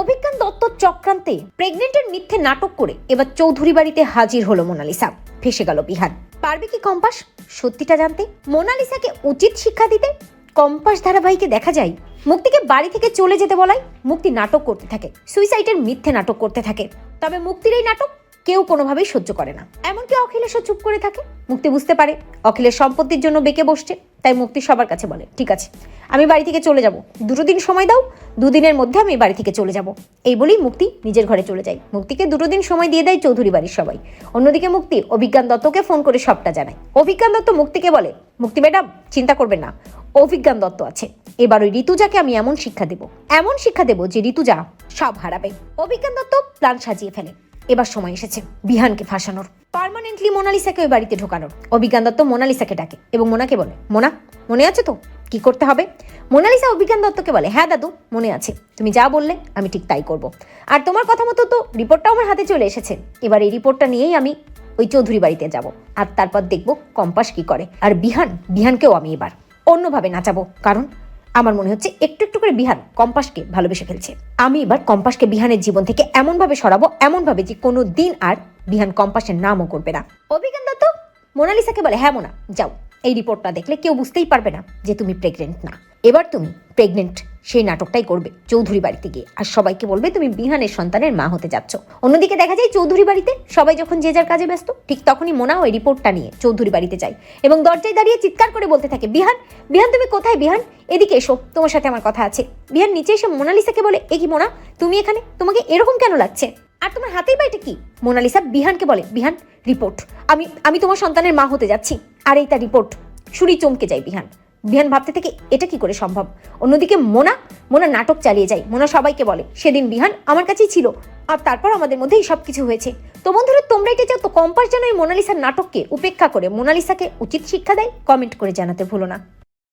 অভিজ্ঞান দত্ত চক্রান্তে প্রেগনেন্টের মিথ্যে নাটক করে এবার চৌধুরী বাড়িতে হাজির হলো মোনালিসা। ফেসে গেল বিহার। পারবে কি কম্পাস? সত্যিটা জানতে মোনালিসাকে উচিত শিক্ষা দিতে কম্পাস ধারাবাহিকে দেখা যায় মুক্তিকে বাড়ি থেকে চলে যেতে বলায় মুক্তি নাটক করতে থাকে, সুইসাইডের মিথ্যে নাটক করতে থাকে। তবে মুক্তির এই নাটক কেউ কোনোভাবেই সহ্য করে না। এমনকি অখিলেশও চুপ করে থাকে, মুক্তি বুঝতে পারে। অখিলের সম্পত্তির জন্য বেঁকে বসছে, তাই মুক্তি সবার কাছে বলে, ঠিক আছে, আমি বাড়ি থেকে চলে যাব। দুটো দিন সময় দাও, দুদিনের মধ্যে আমি বাড়ি থেকে চলে যাব। এই বলেই মুক্তি নিজের ঘরে চলে যায়। মুক্তিকে দুটো দিন সময় দিয়ে দেয় চৌধুরী বাড়ির সবাই। অন্যদিকে মুক্তি অভিজ্ঞান দত্তকে ফোন করে সবটা জানায়। অভিজ্ঞান দত্ত মুক্তিকে বলে, মুক্তি ম্যাডাম, চিন্তা করবেন না, অভিজ্ঞান দত্ত আছে। এবার ওই ঋতুজাকে আমি এমন শিক্ষা দেব, এমন শিক্ষা দেব যে ঋতুজা সব হারাবে। অভিজ্ঞান দত্ত প্ল্যান সাজিয়ে ফেলে। এবার সময় এসেছে বিহানকে ফাঁসানোর। পারমানেন্টলি মোনালিসাকে ওই বাড়িতে ঢোকানোর। অভিজ্ঞান দত্ত মোনালিসাকে ডাকে এবং মোনাকে বলে, মোনা, মনে আছে তো? কি করতে হবে? মোনালিসা অভিজ্ঞান দত্তকে বলে হ্যাঁ দাদু, মনে আছে। তুমি যা বললে আমি ঠিক তাই করব। আর তোমার কথা মতো তো রিপোর্টটা আমার হাতে চলে এসেছে। এবার এই রিপোর্টটা নিয়েই আমি ওই চৌধুরী বাড়িতে যাব। আর তারপর দেখব কম্পাস কি করে। আর বিহান, বিহানকেও আমি এবার অন্যভাবে নাচাবো। কারণ আমার মনে হচ্ছে একটু একটু করে বিহান কম্পাসকে ভালোবেসে ফেলছে। আমি এবার কম্পাসকে বিহানের জীবন থেকে এমনভাবে সরাবো, এমনভাবে যে কোনো দিন আর বিহান কম্পাসের নামও করবে না। অভিজ্ঞান দত্ত, মোনালিসাকে বলে হ্যাঁ মোনা, যাও। এই রিপোর্টটা দেখলে কেউ বুঝতেই পারবে না যে তুমি প্রেগনেন্ট না। এবার তুমি প্রেগনেন্ট সেই নাটকটাই করবে চৌধুরী বাড়িতে গিয়ে। আর সবাইকে বলবে তুমি বিহানের সন্তানের মা হতে যাচ্ছ। অন্যদিকে দেখা যায় চৌধুরী বাড়িতে সবাই যখন যে যার কাজে ব্যস্ত, ঠিক তখনই মোনা ওই রিপোর্টটা নিয়ে চৌধুরী বাড়িতে যায় এবং দরজায় দাঁড়িয়ে চিৎকার করে বলতে থাকে, বিহান বিহান তুমি কোথায় বিহান? এদিকে এসো, তোমার সাথে আমার কথা আছে। বিহান নিচে এসে মোনালিসাকে বলে, এ কি মোনা, তুমি এখানে? তোমাকে এরকম কেন লাগছে? আর তোমার হাতের বাইটা কি? মোনালিসা বিহানকে বলে, বিহান, রিপোর্ট, আমি আমি তোমার সন্তানের মা হতে যাচ্ছি। আর এই তার রিপোর্ট শুনি চমকে যায় বিহান। বিহান ভাবতে থেকে, এটা কি করে সম্ভব? অন্যদিকে মোনা মোনা নাটক চালিয়ে যায়। মোনা সবাইকে বলে, সেদিন বিহান আমার কাছেই ছিল আর তারপর আমাদের মধ্যেই সব কিছু হয়েছে। তো বন্ধুরা, তোমরা এটা চাও? তো কম্পাস যেন এই মোনালিসার নাটককে উপেক্ষা করে মোনালিসাকে উচিত শিক্ষা দেয়, কমেন্ট করে জানাতে ভুলো না।